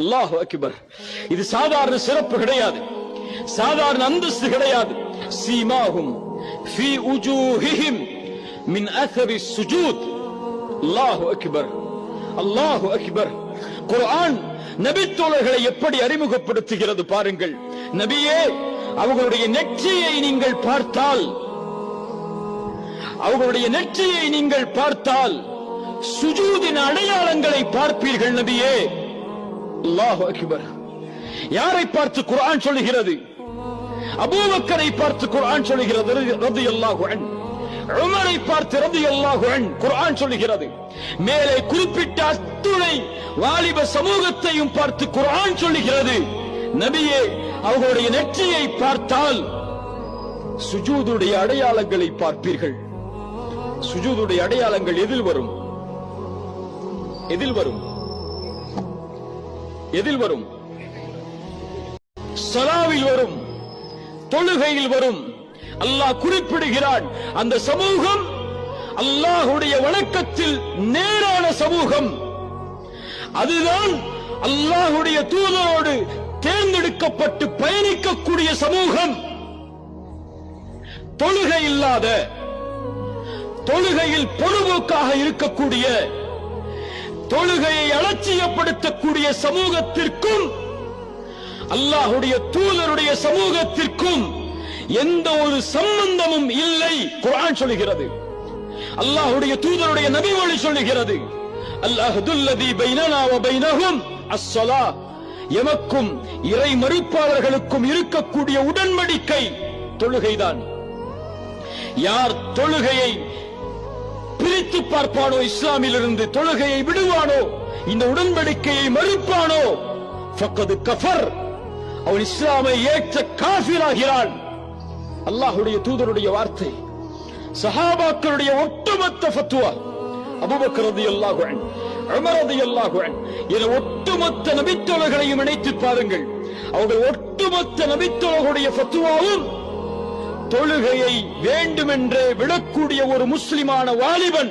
அல்லாஹ் அக்பர். இது சாதாரண சிறப்பு கிடையாது. சாதாரண அந்தஸ்து கிடையாது. சீமாகும் ஃபீ உஜூஹிஹிம் மின் அஸரி சுஜூத். அல்லாஹு அக்பர். அல்லாஹு அக்பர். குர்ஆன் நபித்தோழர்களை எப்படி அறிமுகப்படுத்துகிறது பாருங்கள். நபியே அவர்களுடைய நெற்றியை நீங்கள் பார்த்தால் அவர்களுடைய நெற்றியை நீங்கள் பார்த்தால் சுஜூதின் அடையாளங்களை பார்ப்பீர்கள் நபியே. அல்லாஹு அக்பர் யாரை பார்த்து குர்ஆன் சொல்லுகிறது? அபூபக்கரை பார்த்து குர்ஆன் சொல்லுகிறது ரலியல்லாஹு அன்ஹு உமரை பார்த்து ரலியல்லாஹு அன்ஹு குர்ஆன் சொல்லுகிறது. மேலே குறிப்பிட்ட அத்துணை வாலிப சமூகத்தையும் பார்த்து குர்ஆன் சொல்லுகிறது. நபியே அவர்களுடைய நெற்றியை பார்த்தால் சுஜூதுடைய அடையாளங்களை பார்ப்பீர்கள். சுஜூதுடைய அடையாளங்கள் எதில் வரும்? எதில் வரும்? எதில் வரும்? சலாவில் வரும். தொழுகையில் வரும். அல்லாஹ் குறிப்பிடுகிறான் அந்த சமூகம் அல்லாஹுடைய வணக்கத்தில் நேரான சமூகம். அதுதான் அல்லாஹுடைய தூதரோடு தேர்ந்தெடுக்கப்பட்டு பயணிக்கக்கூடிய சமூகம். தொழுகை இல்லாத தொழுகையில் பொழுதுக்காக இருக்கக்கூடிய தொழுகையை அலட்சியப்படுத்தக்கூடிய சமூகத்திற்கும் அல்லாஹுடைய தூதருடைய சமூகத்திற்கும் எந்த ஒரு சம்பந்தமும் இல்லை. குரான் சொல்லுகிறது. அல்லாஹுடைய தூதருடைய நபிமொழி சொல்லுகிறது. அல்லாஹுல்லதி பைனனா வ பைனஹும் அஸ்ஸலா. எமக்கும் இறை மறுப்பாளர்களுக்கும் இருக்கக்கூடிய உடன்படிக்கை தொழுகைதான். யார் தொழுகையை திரும்பி பார்ப்பானோ இஸ்லாமிலிருந்து தொழுகையை விடுவானோ இந்த உடன்படிக்கையை மறுப்பானோ? ஃபக்கது கஃபர். அவன் இஸ்லாமை ஏற்ற காஃபிராகிறான். அல்லாஹுடைய தூதருடைய வார்த்தை. சஹாபாக்களுடைய ஒட்டுமொத்த ஃபத்துவா அபூபக்கர் ரலியல்லாஹு அமரது உமர் என ஒட்டுமொத்த நபித்தோழர்களையும் இணைத்து பாருங்கள். அவர்கள் ஒட்டுமொத்த நபித்தோழர்களுடைய ஃபத்துவாவும் தொழுகையை வேண்டுமென்றே விடக்கூடிய ஒரு முஸ்லிமான வாலிபன்.